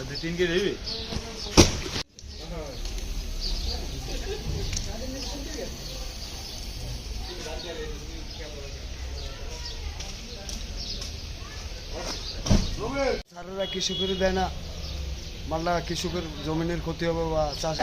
দুই তিন কেজি দিবি? সারেরা কৃষকের দেয় না? মাল্লা কৃষকের জমিনের ক্ষতি হবে বা চাষ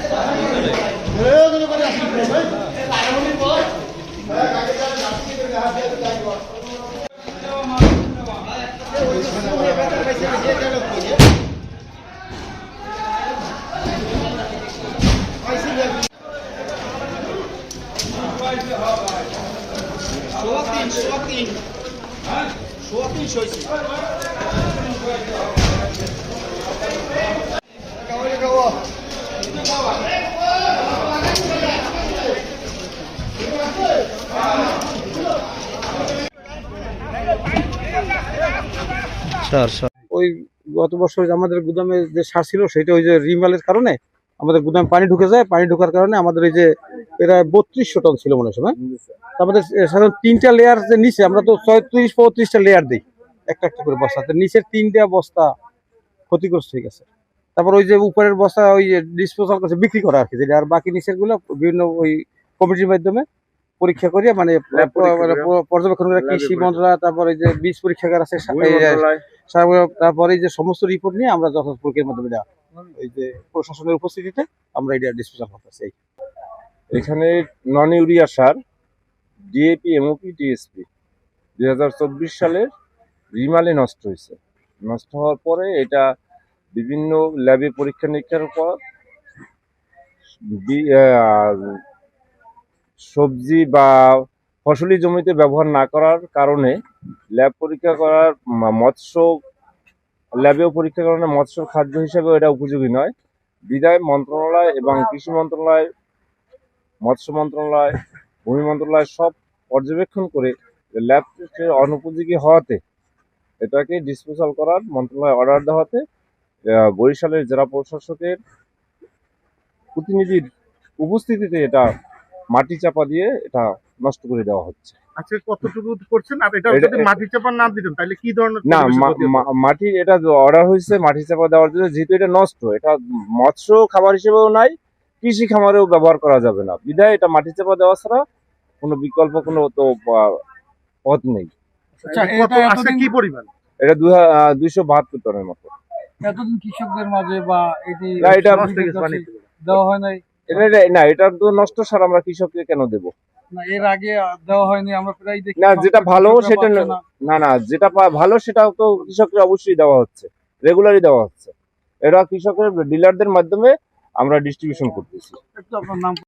ওই গত বছর আমাদের গুদামে যে সার ছিল সেটা ওই যে রিমালের কারণে আমাদের গুদামে পানি ঢুকে যায় পানি ঢোকার কারণে আমাদের এই যে প্রায় বত্রিশশো টন ছিল মনে হয় সময়। আমাদের সাধারণত তিনটা লেয়ার যে নিচে আমরা তো ছয়ত্রিশ পঁয়ত্রিশটা লেয়ার দিই একটা একটা করে বস্তা। নিচের তিনটা বস্তা ক্ষতিগ্রস্ত হয়ে গেছে। তারপর ওই যে উপরের বস্তা ওই ডিসপোজাল করছে বিক্রি করা আর কি যেটা আর বাকি নিচেরগুলো বিভিন্ন ওই কমিটির মাধ্যমে পরীক্ষা করিয়ে মানে মানে পর্যবেক্ষণ করে কৃষি মন্ত্রণালয় তারপর এই যে বীজ পরীক্ষাগার আছে তারপরে এই যে সমস্ত রিপোর্ট নিয়ে আমরা যথাযথ প্রক্রিয়ার মাধ্যমে দেওয়া এই যে প্রশাসনের উপস্থিতিতে আমরা এটা ডিসপোজাল করতেছি। এখানে নন ইউরিয়া সার ডিএপি এমওপি ডিএসপি দুই হাজার চব্বিশ সালের রিমালে নষ্ট হয়েছে নষ্ট হওয়ার পরে এটা বিভিন্ন ল্যাবে পরীক্ষা নিরীক্ষার পর সবজি বা ফসলি জমিতে ব্যবহার না করার কারণে ল্যাব পরীক্ষা করার মৎস্য ল্যাবেও পরীক্ষা করার মৎস্য খাদ্য হিসেবে এটা উপযোগী নয়। বিদায় মন্ত্রণালয় এবং কৃষি মন্ত্রণালয়, মৎস্য মন্ত্রণালয়, ভূমি মন্ত্রণালয় সব পর্যবেক্ষণ করে ল্যাব টেস্টের অনুপযোগী হওয়াতে এটাকে ডিসপোজাল করার মন্ত্রণালয় অর্ডার দেওয়াতে বরিশালের জেলা প্রশাসকের প্রতিনিধির উপস্থিতিতে এটা মাটি চাপা দিয়ে এটা নষ্ট করে দেওয়া হচ্ছে। আজকে কতটুকু করছেন আর এটা যদি মাটি চাপা না দিতেন তাহলে কি ধরনের না পরিবেশের মা- ক্ষতি হতো? মা- মাটির এটা অর্ডার হয়েছে মাটি চাপা দেওয়ার জন্য যেহেতু এটা নষ্ট এটা মৎস্য খাবার হিসেবেও নাই কৃষি খামারেও ব্যবহার করা যাবে না বিধায় এটা মাটি চাপা দেওয়া ছাড়া কোনো বিকল্প কোনো তো পথ নেই আচ্ছা, কি পরিমাণ এটা দুইশো বাহাত্তর টনের মতো এতদিন কৃষকদের মাঝে বা এটি। দেওয়া হয় নাই এটা না এটার তো নষ্ট সার আমরা কৃষককে কেন দেব? এর আগে দেওয়া হয়নি আমরা প্রায় দেখি না যেটা ভালো সেটা না- না। যেটা ভালো সেটাও তো কৃষককে অবশ্যই দেওয়া হচ্ছে রেগুলারই দেওয়া হচ্ছে। এটা কৃষকের ডিলারদের মাধ্যমে আমরা ডিস্ট্রিবিউশন করতেছি। আপনার নাম